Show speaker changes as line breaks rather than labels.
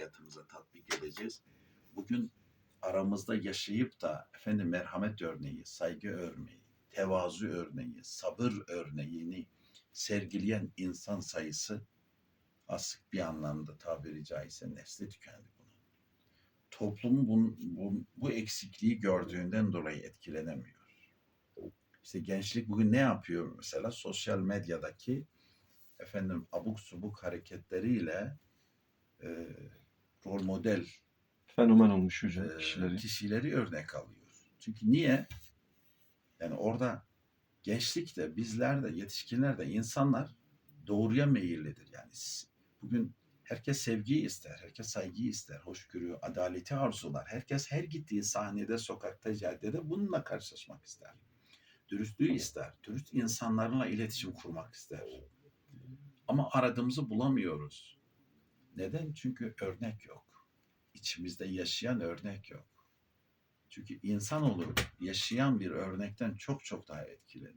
hayatımıza tatbik edeceğiz. Bugün aramızda yaşayıp da efendim merhamet örneği, saygı örneği, tevazu örneği, sabır örneğini sergileyen insan sayısı az bir anlamda tabiri caizse nesli tükendi bunun. Toplumu bu, bu, bu eksikliği gördüğünden dolayı etkilenemiyor. İşte gençlik bugün ne yapıyor mesela? Sosyal medyadaki efendim abuk subuk hareketleriyle rol model
Fenomen olmuş hocam
e,
kişileri.
kişileri örnek alıyor. Çünkü niye? Yani orada gençlik de bizler de yetişkinler de insanlar doğruya meyillidir. Yani bugün herkes sevgiyi ister, herkes saygıyı ister, hoşgörü, adaleti arzular. Herkes her gittiği sahnede, sokakta, caddede bununla karşılaşmak ister. Dürüstlüğü ister, dürüst insanlarla iletişim kurmak ister. Ama aradığımızı bulamıyoruz. Neden? Çünkü örnek yok. İçimizde yaşayan örnek yok. Çünkü insanoğlu yaşayan bir örnekten çok çok daha etkilenir.